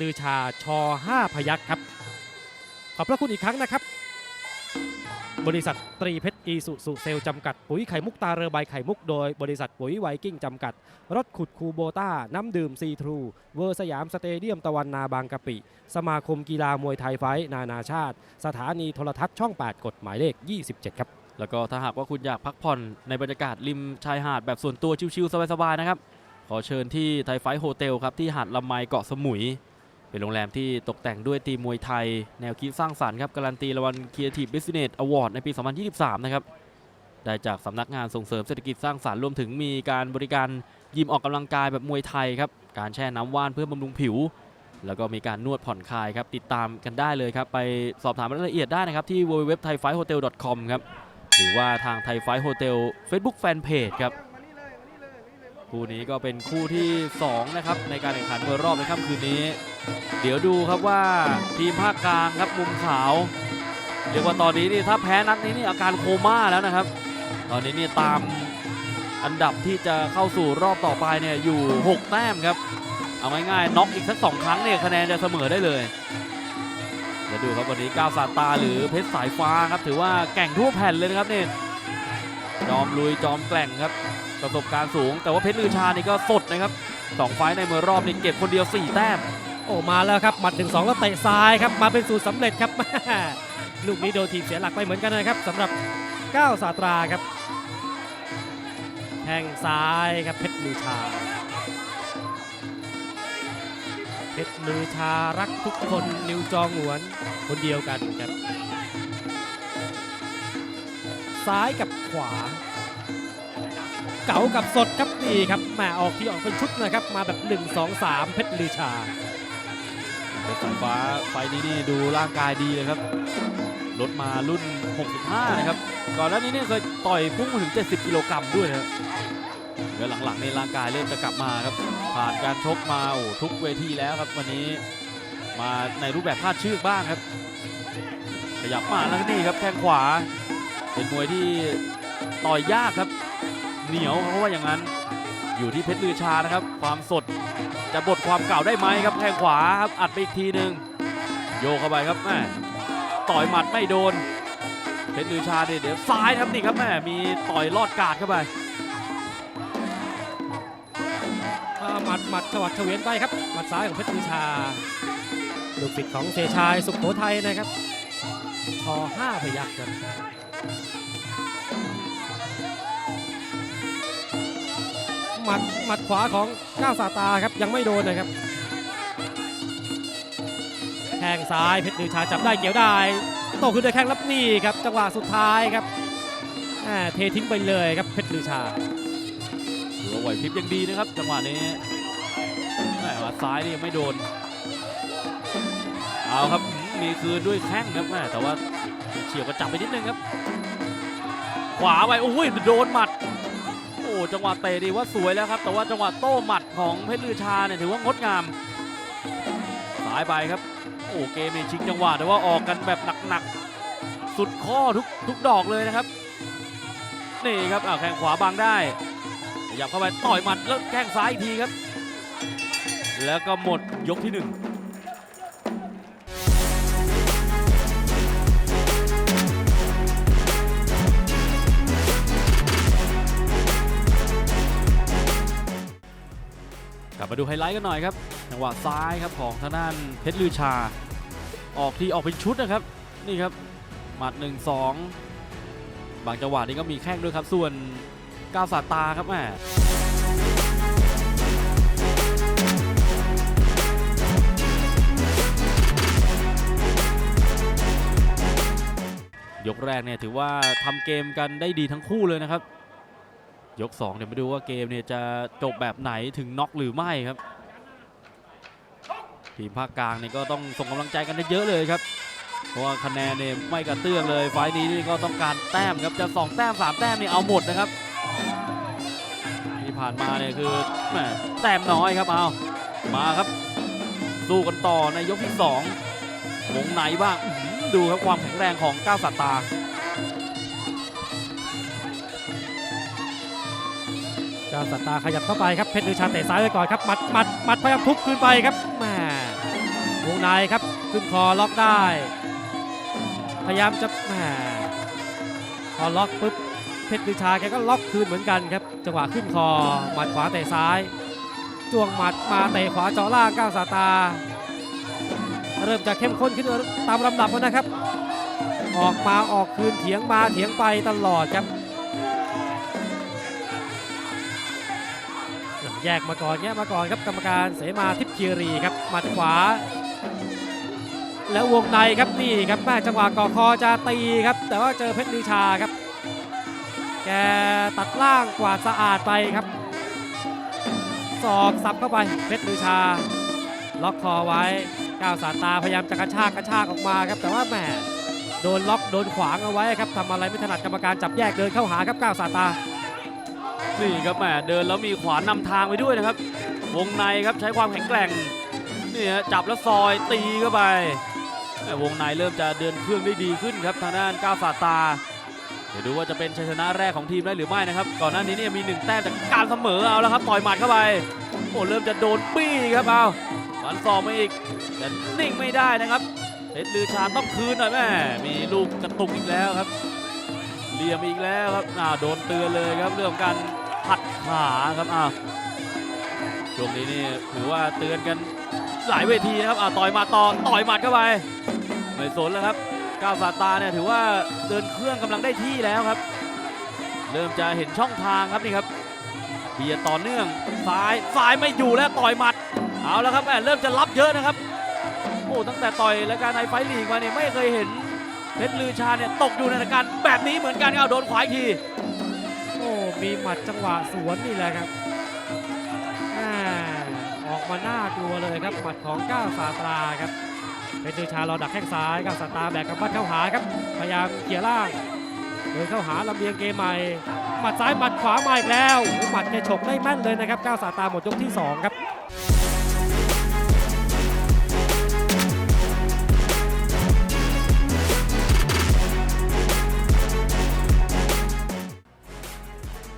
ลือชาชอ5พยักครับขอบพระคุณอีกครั้งนะครับ บริษัทตรีเพชรอีสุสุเซลจำกัด ปุ๋ยไข่มุกตาเรือใบไข่มุกโดย บริษัทปุ๋ยไวกิ้งจำกัด รถขุดคูโบต้า น้ำดื่มซีทรู เวอร์สยามสเตเดียมตะวันนาบางกะปิ สมาคมกีฬามวยไทยไฟท์นานาชาติ สถานีโทรทัศน์ช่อง 8 กฎหมายเลข 27 ครับ แล้วก็ถ้าหากว่าคุณอยากพักผ่อนในบรรยากาศริมชายหาดแบบส่วนตัวชิลๆสบายๆนะครับขอเชิญที่ไทยไฟท์โฮเทลครับที่หาดลำไมเกาะสมุย เป็นโรงแรมที่ตกแต่งด้วยธีมมวยไทย แนวคิดสร้างสรรค์ครับการันตีรางวัล Creative Business Award ในปี 2023 นะครับ ได้จากสำนักงานส่งเสริมเศรษฐกิจสร้างสรรค์รวมถึงมีการบริการยิมออกกำลังกายแบบมวยไทยครับ การแช่น้ำว่านเพื่อบำรุงผิว แล้วก็มีการนวดผ่อนคลายครับ ติดตามกันได้เลยครับ ไปสอบถามรายละเอียดได้นะครับที่ www.thaifihotel.com ครับ หรือว่าทางไทยไฟท์โฮเทล Facebook Fanpage ครับ คู่นี้ก็เป็นคู่ที่ 2 นะครับ ในการแข่งขันมวยรอบในค่ำคืนนี้ เดี๋ยวดูครับว่าทีมภาคกลางครับมุมขาวเรียกว่าตอนนี้นี่ถ้าแพ้นัดนี้นี่อาการโคม่าแล้วนะครับ ตอนนี้นี่ตามอันดับที่จะเข้าสู่รอบต่อไปเนี่ยอยู่ 6 แต้มครับ เอาง่ายๆน็อกอีกสักสองครั้งเนี่ยคะแนนจะเสมอได้เลยเดี๋ยวดูครับวันนี้ก้าวซาตาหรือเพชรสายฟ้าครับถือว่าแก่งทั่วแผ่นเลยนะครับเนี่ยจอมลุยจอมแกร่งครับ ประสบการณ์สูง แต่ว่าเพชรลือชานี่ก็สดนะครับสองไฟในเมื่อรอบนี่เก็บคนเดียว 4 แต้ม โอ้มาแล้วครับหมัดถึงสองแล้วเตะซ้ายครับมาเป็นสูตรสำเร็จครับลูกนี้โดนทีมเสียหลักไปเหมือนกันนะครับสำหรับก้าวสาตราครับแทงซ้ายครับเพชรลือชาเพชรลือชารักทุกคนนิวจองหวนคนเดียวกันครับซ้ายกับขวา เก๋ากับสดครับนี่ครับแหมาออกที่ออกเป็นชุดนะครับ มาแบบ 1 2 3 เพชรลือชาเพชรสายฟ้าไฟนี้นี่ดูร่างกายดีเลยครับลดมารุ่น 65 นะครับ ก่อนหน้านี้เนี่ยเคยต่อยพุ่งมาถึง 70 กิโลกรัมด้วยนะครับเดี๋ยวหลังๆในร่างกายเริ่มจะกลับมาครับ ผ่านการชกมาโอ้ทุกเวทีแล้วครับ วันนี้มาในรูปแบบคาดชื่อบ้างครับ ขยับมาแล้วนี่ครับแข้งขวา เป็นมวยที่ต่อยยากครับ เหนียวเพราะว่าอย่างนั้น อยู่ที่เพชรลือชานะครับ ความสดจะบดความเก่าได้ไหมครับแข้งขวาครับอัดไปอีกทีหนึ่งโยเข้าไปครับแม่ต่อยหมัดไม่โดน เพชรลือชาเนี่ยเดี๋ยวซ้ายครับนี่ครับแม่มีต่อยลอดกาดเข้าไปหมัดหมัดฉวัดเฉวียนไปครับหมัดซ้ายของเพชรลือชา ลูกศิษย์ของเสชายสุขโขทัยนะครับชอห้าพยักษ์ครับ มัดหมัดขวาของก้าวสาตาครับยังไม่โดนนะครับแข้งซ้ายเพชรลือชาจับได้เกี่ยวได้โตขึ้นด้วยแข้งรับนี่ครับจังหวะสุดท้ายครับเททิ้งไปเลยครับเพชรลือชาถือว่าไหวพริบยังดีนะครับ จังหวะนี้แม่หมัดซ้ายนี่ยังไม่โดน เอาครับมีคืนด้วยแข้งครับแม่แต่ว่าเฉียวกระจับไปนิดนึงครับ ขวาไปโอ้ยโดนหมัด จังหวะเตะดีว่าสวยแล้วครับ แต่ว่าจังหวะโต้หมัดของเพชรลือชาเนี่ยถือว่างดงามสายไปครับ โอ้เกมนี่ชิงจังหวะแต่ว่าออกกันแบบหนักๆ สุดข้อทุกทุกดอกเลยนะครับ นี่ครับอ่าแข้งขวาบังได้ขยับเข้าไปต่อยหมัดแล้วแข้งซ้ายอีกทีครับ แล้วก็หมดยกที่หนึ่ง มาดูไฮไลท์กันหน่อยครับจังหวะซ้ายครับของทางด้านเพชรลือชา ออกทีออกเป็นชุดนะครับ นี่ครับหมัด 1 2 บางจังหวะนี้ก็มีแข้งด้วยครับ ส่วนก้าวสาตาครับแม่ยกแรกเนี่ยถือว่าทำเกมกันได้ดีทั้งคู่เลยนะครับ ยก2เนี่ยมาดูว่าเกมเนี่ยจะจบแบบไหนถึงน็อกหรือไม่ครับ ทีมภาคกลางเนี่ยก็ต้องส่งกำลังใจกันเยอะเลยครับ เพราะว่าคะแนนเนี่ยไม่กระเตื้องเลย ไฟล์นี้นี่ก็ต้องการแต้มครับจะ 2 แต้ม 3 แต้มนี่เอาหมดนะครับ ที่ผ่านมาเนี่ยคือแหมแต้มน้อยครับเอามาครับสู้กันต่อในยกที่2วงในบ้างดูครับความแข็งแรงของก้าวสัตต ก้าวสตาร์ขยับเข้าไปครับเพชรลือชาเตะซ้ายไว้ก่อนครับหมัดหมัดหมัดพยายามทุบคืนไปครับแหม่วงในครับขึ้นคอล็อกได้ พยายามจะแหมพอล็อกปุ๊บเพชรลือชาแกก็ล็อกคืนเหมือนกันครับจังหวะขึ้นคอหมัดขวาเตะซ้ายจ้วงหมัดมาเตะขวาเจาะล่างก้าวสาตา เริ่มจะเข้มข้นขึ้นตามลำดับแล้วนะครับ ออกมาออกคืนเถียงมาเถียงไปตลอดครับ แยกมาก่อนแยกมาก่อนครับกรรมการเสมาทิพย์คีรีครับหมัดขวา แล้ววงในครับนี่ครับแม่จังหวะก่อคอจะตีครับ แต่ว่าเจอเพชรลือชาครับ แกตัดล่างกวาดสะอาดไปครับศอกสับเข้าไปเพชรลือชา ล็อกคอไว้ก้าวสาตาพยายามจะกระชากกระชากออกมาครับ แต่ว่าแหมโดนล็อกโดนขวางเอาไว้ครับทำอะไรไม่ถนัดกรรมการจับแยกเดินเข้าหาครับก้าวสาตา นี่ครับแหมเดินแล้วมีขวานนำทางไปด้วยนะครับ วงในครับใช้ความแข็งแกร่งนี่ฮะจับแล้วซอยตีเข้าไปวงในเริ่มจะเดินเครื่องได้ดีขึ้นครับทางด้านก้าวสาตา เดี๋ยวดูว่าจะเป็นชัยชนะแรกของทีมได้หรือไม่นะครับ ก่อนหน้านี้เนี่ยมีหนึ่งแต้มจากการเสมอเอาแล้วครับต่อยหมัดเข้าไปโอ้เริ่มจะโดนปี้ครับเอาฟันศอกมาอีกแต่นิ่งไม่ได้นะครับเพชรลือชาต้องคืนหน่อยแม่มีลูกกระตุกอีกแล้วครับเหลี่ยมอีกแล้วครับอ่าโดนเตือนเลยครับเรื่องการ ขาครับอ้าวช่วงนี้นี่ถือว่าเตือนกันหลายเวทีนะครับอ่าต่อยมาต่อต่อยหมัดเข้าไปไม่สนแล้วครับก้าวสาตาเนี่ยถือว่าเดินเครื่องกำลังได้ที่แล้วครับ เริ่มจะเห็นช่องทางครับนี่ครับเบียดต่อเนื่องซ้ายซ้ายไม่อยู่แล้วต่อยหมัดเอาแล้วครับแหมเริ่มจะรับเยอะนะครับโอ้ตั้งแต่ต่อยรายการไทยไฟลีกมาเนี่ยไม่เคยเห็นเพชรลือชาเนี่ยตกอยู่ในสถานการแบบนี้เหมือนกันเอาโดนขวาอีกที อ้มีหมัดจังหวะสวนนี่แหละครับออกมาหน้ากลัวเลยครับหมัดของก้าวสาตราครับเป็นตัวชารอดักแข้งซ้ายก้าวสาตราแบกกำปั้นเข้าหาครับพยายามเขี่ยล่างเดินเข้าหาลำเลียงเกมใหม่หมัดซ้ายหมัดขวามาอีกแล้วหมัดแกฉกได้แม่นเลยนะครับก้าวสาตราหมดยกที่สองครับ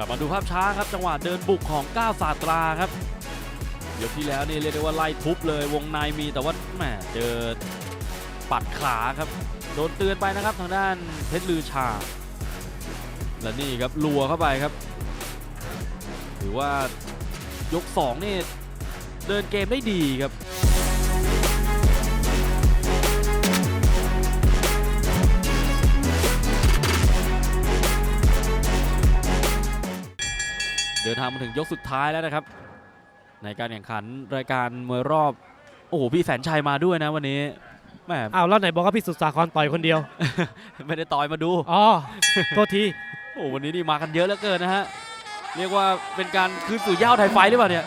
กลับมาดูภาพช้าครับจังหวะเดินบุกของก้าวสาตราครับยกที่แล้วนี่เรียกได้ว่าไล่ทุบเลยวงในมีแต่ว่าแหมเจอปัดขาครับโดนเตือนไปนะครับทางด้านเพชรลือชา และนี่ครับลัวเข้าไปครับถือว่ายก2นี่เดินเกมได้ดีครับ ดินทางมาถึงยกสุดท้ายแล้วนะครับ ในการแข่งขันรายการมวยรอบ โอ้โหพี่แสนชัยมาด้วยนะวันนี้แหมอ้าวแล้วไหนบอกว่าพี่สุดสาครต่อยคนเดียว ไม่ได้ต่อยมาดูอ๋อโทษทีโอ้วันนี้นี่มากันเยอะเหลือเกินนะฮะเรียกว่าเป็นการคืนสู่เหย้าไทยไฟท์หรือเปล่าเนี่ย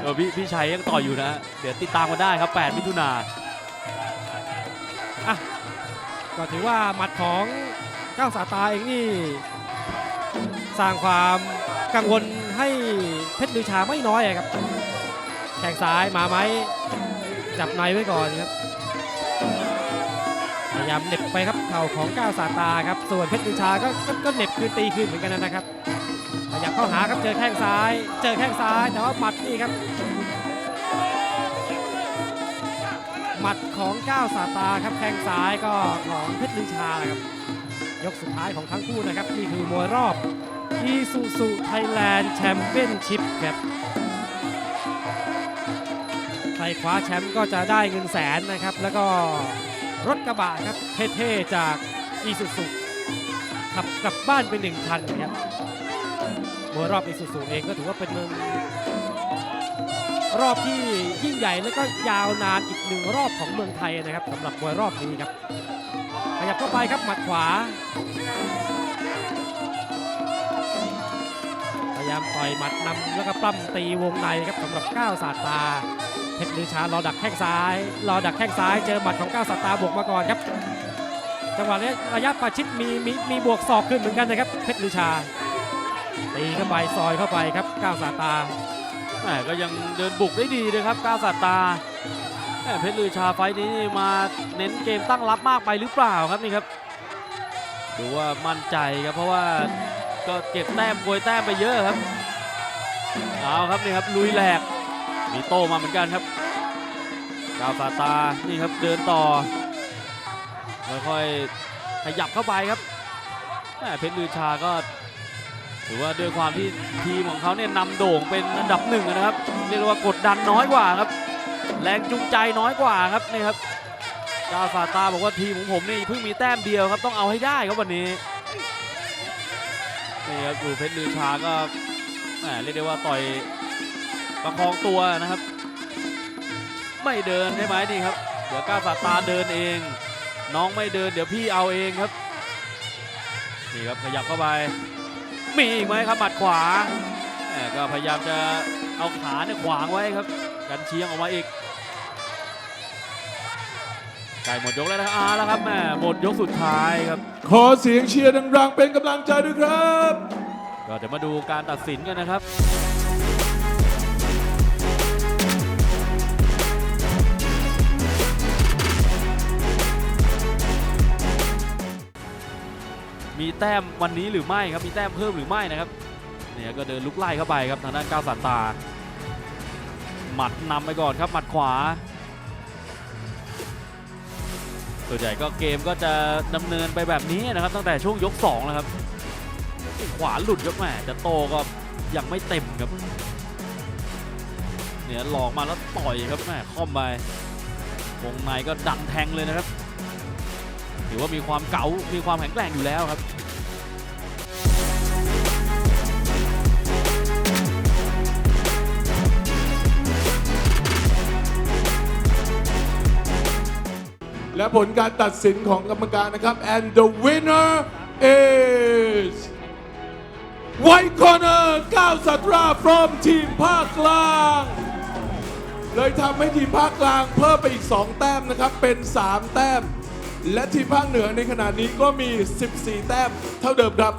เออพี่พี่ชัยยังต่ออยู่นะฮะเดี๋ยวติดตามกันได้ครับ 8 มิถุนาก็ถือว่าหมัดของก้าวสาตาเองนี่ สร้างความกังวลให้เพชรลือชาไม่น้อยครับแข่งซ้ายมาไหมจับในไว้ก่อนครับพยายามเหน็บไปครับเข่าของก้าวสาตาครับส่วนเพชรลือชาก็ก็ก็เหน็บคืนตีคืนเหมือนกันนะครับขยับเข้าหาครับเจอแข้งซ้าย เจอแข้งซ้ายแต่ว่าหมัดนี่ครับหมัดของก้าวสาตาครับแข้งซ้ายก็ของเพชรลือชาครับยกสุดท้ายของทั้งคู่นะครับนี่คือมวยรอบ อีซูซูไทยแลนด์แชมเปี้ยนชิพครับใครคว้าแชมป์ก็จะได้เงินแสนนะครับ แล้วก็รถกระบะครับเท่ๆจากอีซูซูขับกลับบ้านไปหนึ่งคันครับมวยรอบอีซูซูเองก็ถือว่าเป็นรอบที่ยิ่งใหญ่และก็ยาวนานอีกหนึ่งรอบของเมืองไทยนะครับสำหรับมวยรอบนี้ครับขยับเข้าไปครับหมัดขวา ยายามต่อยหมัดนำแล้วก็ปล้ำตีวงในครับสำหรับก้าวสาตาเพชรลือชารอดักแข้งซ้ายรอดักแข้งซ้ายเจอหมัดของก้าวสาตาบวกมาก่อนครับ จังหวะนี้ระยะประชิดมีมีมีบวกศอกขึ้นเหมือนกันนะครับเพชรลือชาตีเข้าไปซอยเข้าไปครับก้าวสาตาแหมก็ยังเดินบุกได้ดีเลยครับก้าวสาตาแหมเพชรลือชาไฟนี้มาเน้นเกมตั้งรับมากไปหรือเปล่าครับนี่ครับดูว่ามั่นใจครับเพราะว่า ก็เก็บแต้มโกยแต้มไปเยอะครับเอาครับนี่ครับลุยแหลกมีโต้มาเหมือนกันครับกาวซาตานี่ครับเดินต่อค่อยๆขยับเข้าไปครับแม่เพชรลือชาก็ถือว่าด้วยความที่ทีมของเขาเนี่ยนำโด่งเป็นอันดับหนึ่งนะครับเรียกว่ากดดันน้อยกว่าครับ แรงจูงใจน้อยกว่าครับนี่ครับกาวซาตาบอกว่าทีมของผมนี่เพิ่งมีแต้มเดียวครับต้องเอาให้ได้ครับวันนี้ นี่ครับดูเพชรลือชาก็แหมเรียกได้ว่าต่อยประคองตัวนะครับ ไม่เดินใช่ไหมนี่ครับ เดี๋ยวก้าสาตาเดินเอง น้องไม่เดินเดี๋ยวพี่เอาเองครับ นี่ครับขยับเข้าไป มีอีกไหมครับหมัดขวาแหมก็พยายามจะเอาขาเนี่ยขวางไว้ครับ กันเชียงออกมาอีก ใกล้หมดยกแล้วนะครับอ่าแล้วครับแหมหมดยกสุดท้ายครับ ขอเสียงเชียร์ดังๆเป็นกำลังใจด้วยครับ ก็เดี๋ยวมาดูการตัดสินกันนะครับมีแต้มวันนี้หรือไม่ครับ มีแต้มเพิ่มหรือไม่นะครับ เนี่ยก็เดินลุกไล่เข้าไปครับทางด้านก้าวสานตา หมัดนำไปก่อนครับ หมัดขวา ส่วนใหญ่ก็เกมก็จะดำเนินไปแบบนี้นะครับ ตั้งแต่ช่วงยก2แล้วครับขวาหลุดครับแม่จะโตก็ยังไม่เต็มครับเนี่ยหลอกมาแล้วต่อยครับแม่ค่อมไปวงในก็ดันแทงเลยนะครับ ถือว่ามีความเก๋ามีความแข็งแกร่งอยู่แล้วครับ และผลการตัดสินของกรรมการนะครับ and the winner is White Corner ก้าวสัตรา from ทีมภาคกลาง เลยทำให้ทีมภาคกลางเพิ่มไปอีก 2 แต้มนะครับ เป็น 3 แต้ม และทีมภาคเหนือในขณะนี้ก็มี 14 แต้มเท่าเดิมครับ